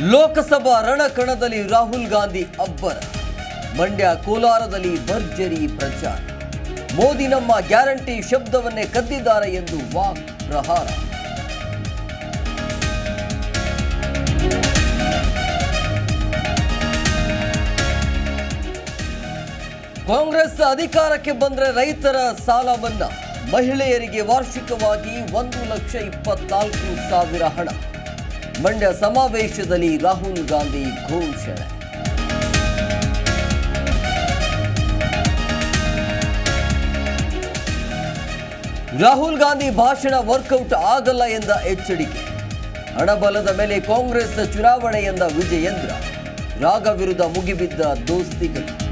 ಲೋಕಸಭಾ ರಣಕಣದಲ್ಲಿ ರಾಹುಲ್ ಗಾಂಧಿ ಅಬ್ಬರ. ಮಂಡ್ಯ ಕೋಲಾರದಲ್ಲಿ ಭರ್ಜರಿ ಪ್ರಚಾರ. ಮೋದಿ ನಮ್ಮ ಗ್ಯಾರಂಟಿ ಶಬ್ದವನ್ನೇ ಕದ್ದಿದ್ದಾರೆ ಎಂದು ವಾಕ್ ಪ್ರಹಾರ. ಕಾಂಗ್ರೆಸ್ ಅಧಿಕಾರಕ್ಕೆ ಬಂದರೆ ರೈತರ ಸಾಲ ಮನ್ನಾ. ಮಹಿಳೆಯರಿಗೆ ವಾರ್ಷಿಕವಾಗಿ ಒಂದು ಲಕ್ಷ ಇಪ್ಪತ್ನಾಲ್ಕು ಸಾವಿರ ಹಣ. ಮಂಡ್ಯ ಸಮಾವೇಶದಲ್ಲಿ ರಾಹುಲ್ ಗಾಂಧಿ ಘೋಷಣೆ. ರಾಹುಲ್ ಗಾಂಧಿ ಭಾಷಣ ವರ್ಕೌಟ್ ಆಗಲ್ಲ ಎಂದ ಎಚ್ಚರಿಕೆ. ಹಣಬಲದ ಮೇಲೆ ಕಾಂಗ್ರೆಸ್ ಚುನಾವಣೆ ಎಂದ ವಿಜಯೇಂದ್ರ. ರಾಗ ವಿರುದ್ಧ ಮುಗಿಬಿದ್ದ ದೋಸ್ತಿಗಳು.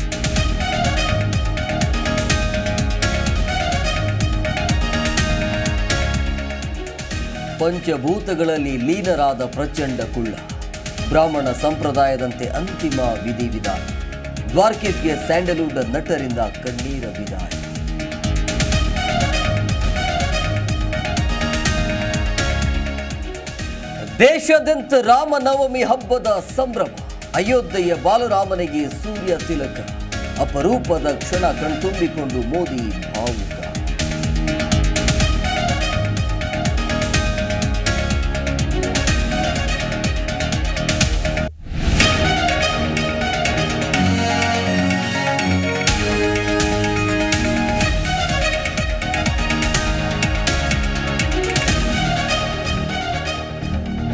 ಪಂಚಭೂತಗಳಲ್ಲಿ ಲೀನರಾದ ಪ್ರಚಂಡ ಕುಳ್ಳ. ಬ್ರಾಹ್ಮಣ ಸಂಪ್ರದಾಯದಂತೆ ಅಂತಿಮ ವಿಧಿವಿಧಾನ. ದ್ವಾರ್ಕೀಸ್ಗೆ ಸ್ಯಾಂಡಲ್ವುಡ್ ನಟರಿಂದ ಕಣ್ಣೀರ ವಿದಾಯ ದೇಶಾದ್ಯಂತ ರಾಮನವಮಿ ಹಬ್ಬದ ಸಂಭ್ರಮ. ಅಯೋಧ್ಯೆಯ ಬಾಲರಾಮನಿಗೆ ಸೂರ್ಯ ತಿಲಕ. ಅಪರೂಪದ ಕ್ಷಣ ಕಣ್ತುಂಬಿಕೊಂಡು ಮೋದಿ ಭಾವುಕ.